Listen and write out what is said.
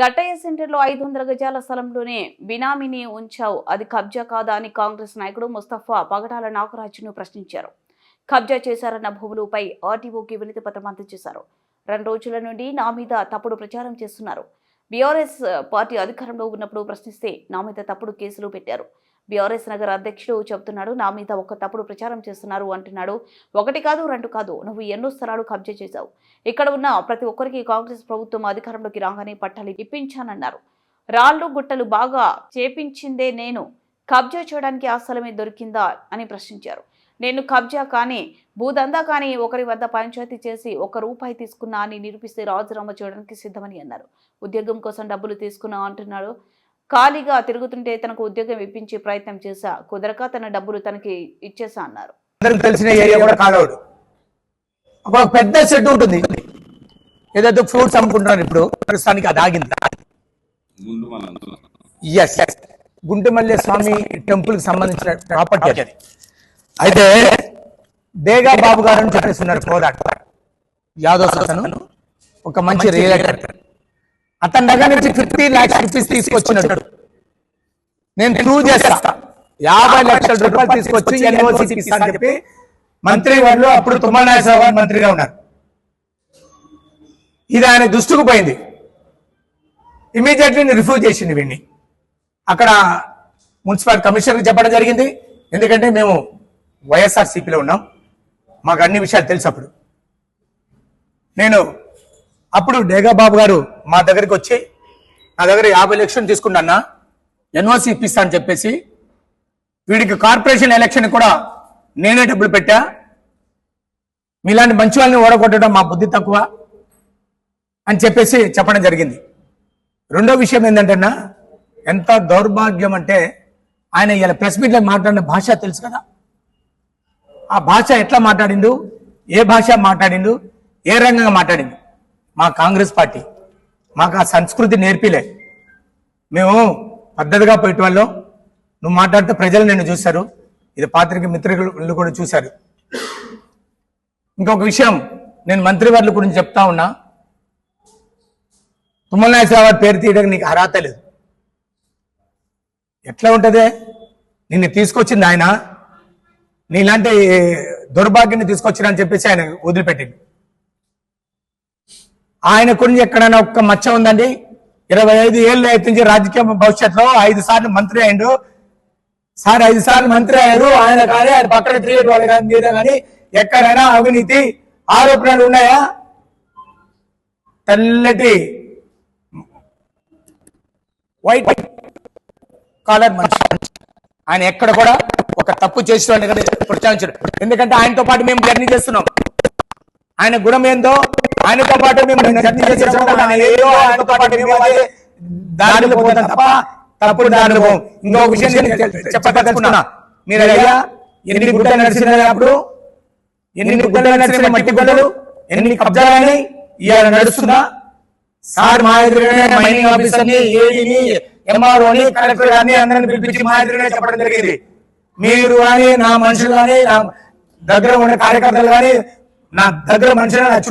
గట్టయ్య సెంటర్లో ఐదు వందల గజాల స్థలంలోనే బినామీని ఉంచావు. అది కబ్జా కాదా అని కాంగ్రెస్ నాయకుడు ముస్తఫా పగడాల నాగరాజును ప్రశ్నించారు. కబ్జా చేశారన్న భూములపై ఆర్టీఓకి వినతి పత్రం అందజేశారు. రెండు రోజుల నుండి నా మీద తప్పుడు ప్రచారం చేస్తున్నారు. బీఆర్ఎస్ పార్టీ అధికారంలో ఉన్నప్పుడు ప్రశ్నిస్తే నా మీద తప్పుడు కేసులు పెట్టారు. బీఆర్ఎస్ నగర్ అధ్యక్షుడు చెబుతున్నాడు నా మీద ఒక తప్పుడు ప్రచారం చేస్తున్నారు అంటున్నాడు. ఒకటి కాదు రెండు కాదు నువ్వు ఎన్నో స్థలాలు కబ్జా చేశావు. ఇక్కడ ఉన్న ప్రతి ఒక్కరికి కాంగ్రెస్ ప్రభుత్వం అధికారంలోకి రాగానే పట్టాలు ఇప్పించానన్నారు. రాళ్ళు గుట్టలు బాగా చేపించిందే నేను. కబ్జా చేయడానికి ఆ స్థలమే దొరికిందా అని ప్రశ్నించారు. నేను కబ్జా కానీ భూదందా కానీ ఒకరి వద్ద పంచాయతీ చేసి ఒక రూపాయి తీసుకున్నా అని నిరూపిస్తే రాజీనామా చేయడానికి సిద్ధమని అన్నారు. ఉద్యోగం కోసం డబ్బులు తీసుకున్నా అంటున్నాడు. ఖాళీగా తిరుగుతుంటే తనకు ఉద్యోగం ఇప్పించే ప్రయత్నం చేశా. కుదరక తన డబ్బులు తనకి ఇచ్చేసా అన్నారు. అందరికి తెలిసిన ఏరియా కూడా కాలవడు ఒక పెద్ద షెడ్ ఉంటుంది. ఏదైతే ఫ్రూట్స్ అమ్ముకుంటున్నారు ఇప్పుడు. ప్రస్తుతానికి అది ఆగింది. ఎస్ గుంటుమల్లి స్వామి టెంపుల్కి సంబంధించిన ప్రాపర్టీ అది. అయితే బేగా బాబు గారు అని చెప్పేసి ఉన్నారు కోదాట్ యాదవ్ అతను ఒక మంచి రియల్ అతని దగ్గర నుంచి ఫిఫ్టీ లాక్స్ రూపీస్ తీసుకొచ్చినట్టు నేను ప్రూవ్ చేస్తా. యాభై లక్షల రూపాయలు తీసుకొచ్చి ఎన్ఓసి అని చెప్పి మంత్రి వాళ్ళు అప్పుడు తుమ్మల నాగేశ్వరరావు గారు మంత్రిగా ఉన్నారు. ఇది ఆయన దృష్టికి పోయింది. ఇమీడియట్లీ రిఫ్యూజ్ చేసింది వీడిని అక్కడ మున్సిపల్ కమిషనర్ చెప్పడం జరిగింది. ఎందుకంటే మేము వైఎస్ఆర్ సిపిలో ఉన్నాం. మాకు అన్ని విషయాలు తెలుసు అప్పుడు. నేను అప్పుడు డేగా బాబు గారు మా దగ్గరికి వచ్చి నా దగ్గర యాభై లక్షలు తీసుకున్నా ఎన్ఓసి ఇప్పిస్తా అని చెప్పేసి వీడికి కార్పొరేషన్ ఎలక్షన్ కూడా నేనే డబ్బులు పెట్టా. మీలాంటి మంచి వాళ్ళని ఓడగొట్టడం మా బుద్ధి తక్కువ అని చెప్పేసి చెప్పడం జరిగింది. రెండో విషయం ఏంటంటేనా ఎంత దౌర్భాగ్యం అంటే ఆయన ఇలా ప్రెస్ మీట్లో మాట్లాడిన భాష తెలుసు కదా. ఆ భాష ఎట్లా మాట్లాడిండు ఏ భాష మాట్లాడిండు ఏ రంగంగా మాట్లాడిండు? మా కాంగ్రెస్ పార్టీ మాకు ఆ సంస్కృతి నేర్పిలే. మేము పద్ధతిగా పోయేట వాళ్ళు నువ్వు మాట్లాడితే ప్రజలు నిన్ను చూశారు. ఇది పాత్రిక మిత్రులు కూడా చూశారు. ఇంకొక విషయం నేను మంత్రివర్ల గురించి చెప్తా ఉన్నా. తుమ్మల నాగేశ్వరరావు గారి పేరు తీయడానికి నీకు అర్హత లేదు. ఎట్లా ఉంటుంది? నిన్ను తీసుకొచ్చింది ఆయన. నీలాంటి దౌర్భాగ్యాన్ని తీసుకొచ్చిన అని చెప్పేసి ఆయన వదిలిపెట్టింది. ఆయన గురించి ఎక్కడైనా ఒక్క మచ్చ ఉందండి? ఇరవై ఐదు ఏళ్ళు నుంచి రాజకీయ భవిష్యత్తులో ఐదు సార్లు మంత్రి అయిండు సార్ ఐదు సార్లు మంత్రి అయ్యారు. ఆయన కానీ ఆయన పక్కన తిరిగేటి వాళ్ళు కానీ మీద కానీ ఎక్కడైనా అవినీతి ఆరోపణలు ఉన్నాయా? తెల్లటి వైట్ కాలర్ మనిషి. ఆయన ఎక్కడ కూడా ఒక తప్పు చేసిన ప్రచారించాడు ఎందుకంటే ఆయనతో పాటు మేము జర్నీ చేస్తున్నాం. ఆయన గుణం ఏందో ఆయనతో పాటు మేము జర్నీ ఆయనతో పాటు మేము అదే దారిలో పోతాం తప్ప తప్పుడు దారిలో పోం. ఇంకొక విషయం నేను చెప్పదలుచుకున్నా. మీరు అయ్యా ఎన్ని గుడ్డలు నడిచినప్పుడు ఎన్ని గుడ్డలు నడిచిన మట్టి గుడ్డలు? ఎన్ని కబ్జాలని ఇవాళ నడుస్తుందా సార్ మా ఎదురుగానే మైనింగ్ ఆఫీసర్ని ఏడీని ఎంఆర్ఓని కలెక్టర్ గారిని అందరిని పిలిపించి మా ఎదురుగానే చెప్పడం జరిగింది. మీరు కానీ నా మనుషులు కానీ నా దగ్గర ఉన్న కార్యకర్తలు కానీ నా దగ్గర మనుషులు